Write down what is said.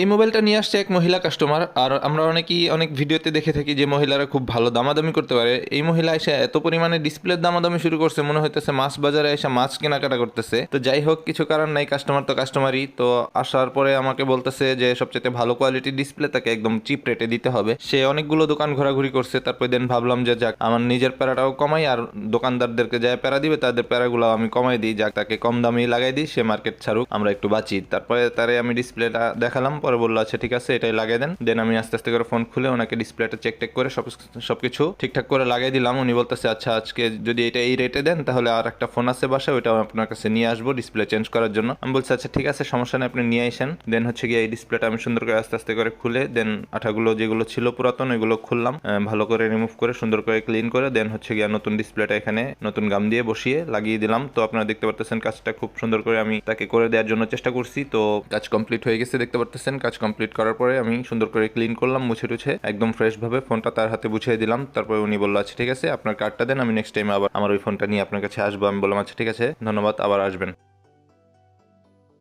এই মোবাইলটা নিয়ে আসছে এক মহিলা কাস্টমার আর আমরা অনেকেই অনেক ভিডিওতে দেখে থাকি যে মহিলারা খুব ভালো দামাদামি করতে পারে। এই মহিলা এসে এত পরিমাণে ডিসপ্লের দামাদামি শুরু করছে, মনে হইতেছে মাছ বাজারে এসে মাছ কেনাকাটা করতেছে। তো যাই হোক, কিছু কারণ নাই কাস্টমার তো কাস্টমারই তো আসার পরে আমাকে বলতেছে যে সবচেয়ে ভালো কোয়ালিটির ডিসপ্লে তাকে একদম চিপ রেটে দিতে হবে। সে অনেকগুলো দোকান ঘোরাঘুরি করছে, তারপর দেন ভাবলাম যে যাক, আমার নিজের প্যারাটাও কমাই, আর দোকানদারদেরকে যা প্যারা দিবে, তাদের প্যারাগুলো আমি কমাই দিই। যাক, তাকে কম দামে লাগাই দিই, সে মার্কেট ছাড়ুক, আমরা একটু বাঁচি। তারপরে তারে আমি ডিসপ্লেটা দেখালাম পরে বলল আচ্ছা ঠিক আছে, এটাই লাগিয়ে দেন। দেন আমি আস্তে আস্তে করে ফোন খুলে ওনাকে ডিসপ্লেটা চেক টেক করে সব সবকিছু ঠিকঠাক করে লাগিয়ে দিলাম। উনি বলতেছে আচ্ছা আজকে যদি এটা এই রেটে দেন, তাহলে আর একটা ফোন আছে বাসায়, ওইটাও আপনার কাছে নিয়ে আসব ডিসপ্লে চেঞ্জ করার জন্য। আমি বলছি আচ্ছা ঠিক আছে, সমস্যা নেই, আপনি নিয়ে আসেন। দেন হচ্ছে গিয়ে এই ডিসপ্লেটা আমি সুন্দর করে আস্তে আস্তে করে খুলে দেন আঠাগুলো যেগুলো ছিল পুরাতন, ওইগুলো খুললাম। ভালো করে রিমুভ করে, সুন্দর করে ক্লিন করে দেন হচ্ছে গিয়ে নতুন ডিসপ্লেটা এখানে নতুন গাম দিয়ে বসিয়ে লাগিয়ে দিলাম। তো আপনারা দেখতে পারতেছেন, কাজটা খুব সুন্দর করে আমি তাকে করে দেওয়ার জন্য চেষ্টা করছি। তো কাজ কমপ্লিট হয়ে গেছে, দেখতে পারতেছেন। কাজ কমপ্লিট করার পরে আমি সুন্দর করে ক্লিন করলাম, মুছে টুছে, একদম ফ্রেশ ভাবে ফোনটা তার হাতে বুঝিয়ে দিলাম। তারপরে উনি বলল আচ্ছা ঠিক আছে, আপনার কার্ডটা দেন, আমি নেক্সট টাইম আবার, আমার ওই ফোনটা নিয়ে আপনার কাছে আসব। আমি বললাম আচ্ছা ঠিক আছে, ধন্যবাদ, আবার আসবেন।